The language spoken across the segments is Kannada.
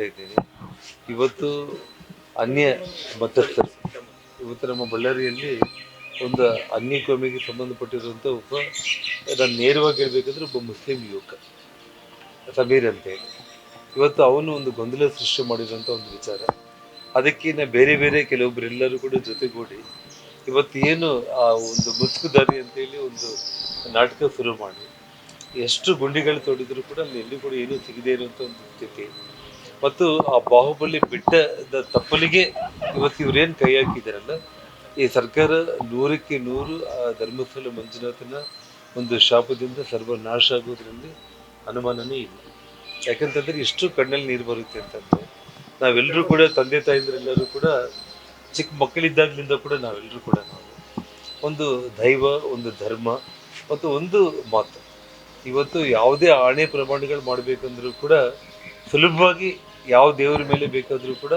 ಹೇಳ್ತಾ ಇದ್ದೀನಿ. ಇವತ್ತು ಅನ್ಯ ಮತಸ್ಥರು ಇವತ್ತು ನಮ್ಮ ಬಳ್ಳಾರಿಯಲ್ಲಿ ಒಂದು ಅನ್ಯ ಕೋಮಿಗೆ ಸಂಬಂಧಪಟ್ಟಿರುವಂಥ ಒಬ್ಬ ನಾನು ನೇರವಾಗಿ ಹೇಳಬೇಕಂದ್ರೆ ಒಬ್ಬ ಮುಸ್ಲಿಂ ಯುವಕ, ಸಮೀರ್ ಅಂತ ಇವತ್ತು ಅವನು ಒಂದು ಗೊಂದಲ ಸೃಷ್ಟಿ ಮಾಡಿರುವಂಥ ಒಂದು ವಿಚಾರ. ಅದಕ್ಕಿಂತ ಬೇರೆ ಬೇರೆ ಕೆಲವೊಬ್ಬರೆಲ್ಲರೂ ಕೂಡ ಜೊತೆಗೂಡಿ ಇವತ್ತು ಏನು ಆ ಒಂದು ಮುಸ್ಕುದಾರಿ ಅಂತೇಳಿ ಒಂದು ನಾಟಕ ಶುರು ಮಾಡಿ. ಎಷ್ಟು ಗುಂಡಿಗಳು ತೊಡಿದ್ರು ಕೂಡ ಅಲ್ಲಿ ಎಲ್ಲಿ ಕೂಡ ಏನೂ ಸಿಗದೇ ಇರುವಂಥ ಒಂದು ಸ್ಥಿತಿ. ಮತ್ತು ಆ ಬಾಹುಬಲಿ ಬಿಟ್ಟದ ತಪ್ಪಲಿಗೆ ಇವತ್ತು ಇವ್ರೇನು ಕೈ ಹಾಕಿದಾರಲ್ಲ? ಈ ಸರ್ಕಾರ ನೂರಕ್ಕೆ ನೂರು, ಆ ಧರ್ಮಸ್ಥಳ ಮಂಜುನಾಥನ ಒಂದು ಶಾಪದಿಂದ ಸರ್ವನಾಶ ಆಗೋದ್ರಲ್ಲಿ ಅನುಮಾನನೇ ಇಲ್ಲ. ಯಾಕಂತಂದ್ರೆ ಇಷ್ಟು ಕಣ್ಣಲ್ಲಿ ನೀರು ಬರುತ್ತೆ ಅಂತಂದ್ರೆ ನಾವೆಲ್ಲರೂ ಕೂಡ ತಂದೆ ತಾಯಿಂದ್ರೆಲ್ಲರೂ ಕೂಡ ಚಿಕ್ಕ ಮಕ್ಕಳಿದ್ದಾಗಲಿಂದ ಕೂಡ ನಾವೆಲ್ಲರೂ ಕೂಡ ನಾವು ಒಂದು ದೈವ, ಒಂದು ಧರ್ಮ ಮತ್ತು ಒಂದು ಮಾತು. ಇವತ್ತು ಯಾವುದೇ ಆಣೆ ಪ್ರಮಾಣಗಳು ಮಾಡಬೇಕಂದ್ರೂ ಕೂಡ ಸುಲಭವಾಗಿ ಯಾವ ದೇವರ ಮೇಲೆ ಬೇಕಾದರೂ ಕೂಡ,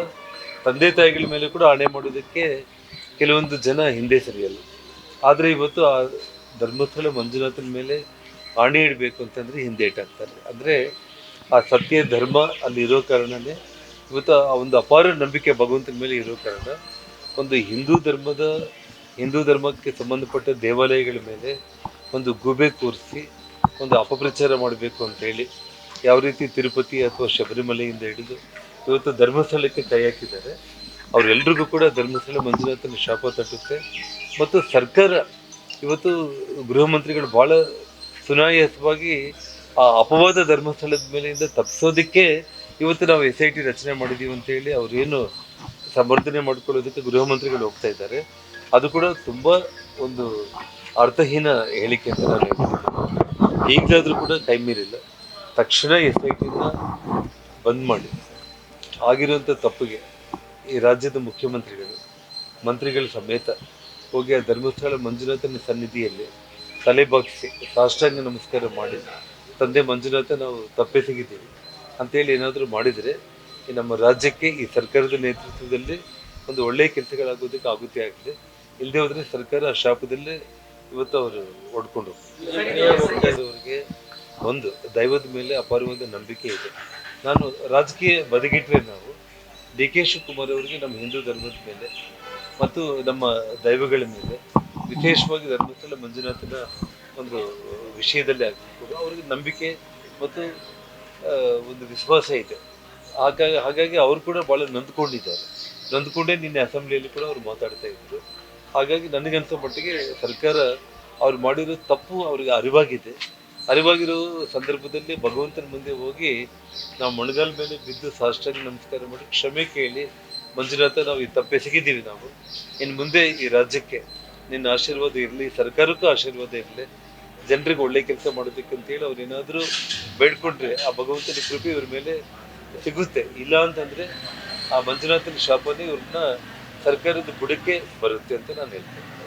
ತಂದೆ ತಾಯಿಗಳ ಮೇಲೆ ಕೂಡ ಆಣೆ ಮಾಡೋದಕ್ಕೆ ಕೆಲವೊಂದು ಜನ ಹಿಂದೆ ಸರಿಯಲ್ಲ. ಆದರೆ ಇವತ್ತು ಆ ಧರ್ಮಸ್ಥಳ ಮಂಜುನಾಥನ ಮೇಲೆ ಆಣೆ ಇಡಬೇಕು ಅಂತಂದರೆ ಹಿಂದೆ ಇಟ್ಟಾಗ್ತಾರೆ ಅಂದರೆ ಆ ಸತ್ಯ ಧರ್ಮ ಅಲ್ಲಿ ಇರೋ ಕಾರಣನೇ ಇವತ್ತು ಆ ಒಂದು ಅಪಾರ ನಂಬಿಕೆ ಭಗವಂತನ ಮೇಲೆ ಇರೋ ಕಾರಣ ಒಂದು ಹಿಂದೂ ಧರ್ಮದ, ಹಿಂದೂ ಧರ್ಮಕ್ಕೆ ಸಂಬಂಧಪಟ್ಟ ದೇವಾಲಯಗಳ ಮೇಲೆ ಒಂದು ಗುಬೆ ಕೂರಿಸಿ ಒಂದು ಅಪಪ್ರಚಾರ ಮಾಡಬೇಕು ಅಂತೇಳಿ ಯಾವ ರೀತಿ ತಿರುಪತಿ ಅಥವಾ ಶಬರಿಮಲೆಯಿಂದ ಹಿಡಿದು ಇವತ್ತು ಧರ್ಮಸ್ಥಳಕ್ಕೆ ಕೈ ಹಾಕಿದ್ದಾರೆ ಅವರೆಲ್ರಿಗೂ ಕೂಡ ಧರ್ಮಸ್ಥಳ ಮಂಜುನಾಥನ ಶಾಪ ತಟ್ಟುತ್ತೆ. ಮತ್ತು ಸರ್ಕಾರ ಇವತ್ತು ಗೃಹ ಮಂತ್ರಿಗಳು ಭಾಳ ಸುನಾಯಾಸವಾಗಿ ಆ ಅಪವಾದ ಧರ್ಮಸ್ಥಳದ ಮೇಲೆಯಿಂದ ತಪ್ಪಿಸೋದಕ್ಕೆ ಇವತ್ತು ನಾವು ಎಸ್ ಐ ಟಿ ರಚನೆ ಮಾಡಿದ್ದೀವಿ ಅಂತೇಳಿ ಅವರೇನು ಸಮರ್ಥನೆ ಮಾಡ್ಕೊಳ್ಳೋದಕ್ಕೆ ಗೃಹ ಮಂತ್ರಿಗಳು ಹೋಗ್ತಾ ಇದ್ದಾರೆ. ಅದು ಕೂಡ ತುಂಬ ಒಂದು ಅರ್ಥಹೀನ ಹೇಳಿಕೆ ಅಂತ ನಾನು ಹೇಳ್ತೀನಿ. ಈಗಲಾದರೂ ಕೂಡ ಟೈಮ್ ಮೀರಿಲ್ಲ. ತಕ್ಷಣ ಎಸ್ ಐ ಟಿನ ಬಂದ್ ಮಾಡಿ. ಆಗಿರುವಂಥ ತಪ್ಪಿಗೆ ಈ ರಾಜ್ಯದ ಮುಖ್ಯಮಂತ್ರಿಗಳು ಮಂತ್ರಿಗಳ ಸಮೇತ ಹೋಗಿ ಆ ಧರ್ಮಸ್ಥಳ ಮಂಜುನಾಥನ ಸನ್ನಿಧಿಯಲ್ಲಿ ತಲೆ ಬಾಗಿಸಿ ಸಾಷ್ಟಾಂಗ ನಮಸ್ಕಾರ ಮಾಡಿ ತಂದೆ ಮಂಜುನಾಥ ನಾವು ತಪ್ಪೆಸಗಿದ್ದೀವಿ ಅಂತೇಳಿ ಏನಾದರೂ ಮಾಡಿದರೆ ಈ ನಮ್ಮ ರಾಜ್ಯಕ್ಕೆ ಈ ಸರ್ಕಾರದ ನೇತೃತ್ವದಲ್ಲಿ ಒಂದು ಒಳ್ಳೆಯ ಕೆಲಸಗಳಾಗೋದಕ್ಕೆ ಆಗುತ್ತೆ ಆಗಿದೆ ಇಲ್ಲದೆ ಹೋದರೆ ಸರ್ಕಾರ ಆ ಶಾಪದಲ್ಲೇ ಇವತ್ತು ಅವರು ಹೊಡ್ಕೊಂಡು ಹೋಗ್ತಾರೆ. ಒಂದು ದೈವದ ಮೇಲೆ ಅಪಾರವಾದ ನಂಬಿಕೆ ಇದೆ. ನಾನು ರಾಜಕೀಯ ಬದಿಗಿಟ್ಟರೆ ನಾವು ಡಿ ಕೆ ಶಿವಕುಮಾರ್ ಅವರಿಗೆ ನಮ್ಮ ಹಿಂದೂ ಧರ್ಮದ ಮೇಲೆ ಮತ್ತು ನಮ್ಮ ದೈವಗಳ ಮೇಲೆ ವಿಶೇಷವಾಗಿ ಧರ್ಮಸ್ಥಳ ಮಂಜುನಾಥನ ಒಂದು ವಿಷಯದಲ್ಲಿ ಆಗಬೇಕು. ಅವ್ರಿಗೆ ನಂಬಿಕೆ ಮತ್ತು ಒಂದು ವಿಶ್ವಾಸ ಇದೆ. ಹಾಗಾಗಿ ಹಾಗಾಗಿ ಅವರು ಕೂಡ ಭಾಳ ನೊಂದ್ಕೊಂಡಿದ್ದಾರೆ. ನೊಂದ್ಕೊಂಡೇ ನಿನ್ನೆ ಅಸೆಂಬ್ಲಿಯಲ್ಲಿ ಕೂಡ ಅವ್ರು ಮಾತಾಡ್ತಾ ಇದ್ರು. ಹಾಗಾಗಿ ನನಗನ್ಸೋ ಮಟ್ಟಿಗೆ ಸರ್ಕಾರ ಅವ್ರು ಮಾಡಿರೋ ತಪ್ಪು ಅವ್ರಿಗೆ ಅರಿವಾಗಿದೆ. ಅರಿವಾಗಿರೋ ಸಂದರ್ಭದಲ್ಲಿ ಭಗವಂತನ ಮುಂದೆ ಹೋಗಿ ನಾವು ಮೊಣಗಾಲ ಮೇಲೆ ಬಿದ್ದು ಸಾಷ್ಟಾಗಿ ನಮಸ್ಕಾರ ಮಾಡಿ ಕ್ಷಮೆ ಕೇಳಿ, ಮಂಜುನಾಥ, ನಾವು ಈ ತಪ್ಪೆಸಗಿದ್ದೀವಿ ನಾವು. ಇನ್ನು ಮುಂದೆ ಈ ರಾಜ್ಯಕ್ಕೆ ನಿನ್ನ ಆಶೀರ್ವಾದ ಇರಲಿ, ಸರ್ಕಾರಕ್ಕೂ ಆಶೀರ್ವಾದ ಇರಲಿ, ಜನರಿಗೆ ಒಳ್ಳೆ ಕೆಲಸ ಮಾಡೋದಕ್ಕಂತೇಳಿ ಅವ್ರು ಏನಾದರೂ ಬೇಡ್ಕೊಂಡ್ರೆ ಆ ಭಗವಂತನ ಕೃಪೆ ಇವ್ರ ಮೇಲೆ ಸಿಗುತ್ತೆ. ಇಲ್ಲ ಅಂತಂದರೆ ಆ ಮಂಜುನಾಥನ ಶಾಪನೇ ಇವ್ರನ್ನ ಸರ್ಕಾರದ ಬುಡಕ್ಕೆ ಬರುತ್ತೆ ಅಂತ ನಾನು ಹೇಳ್ತೇನೆ.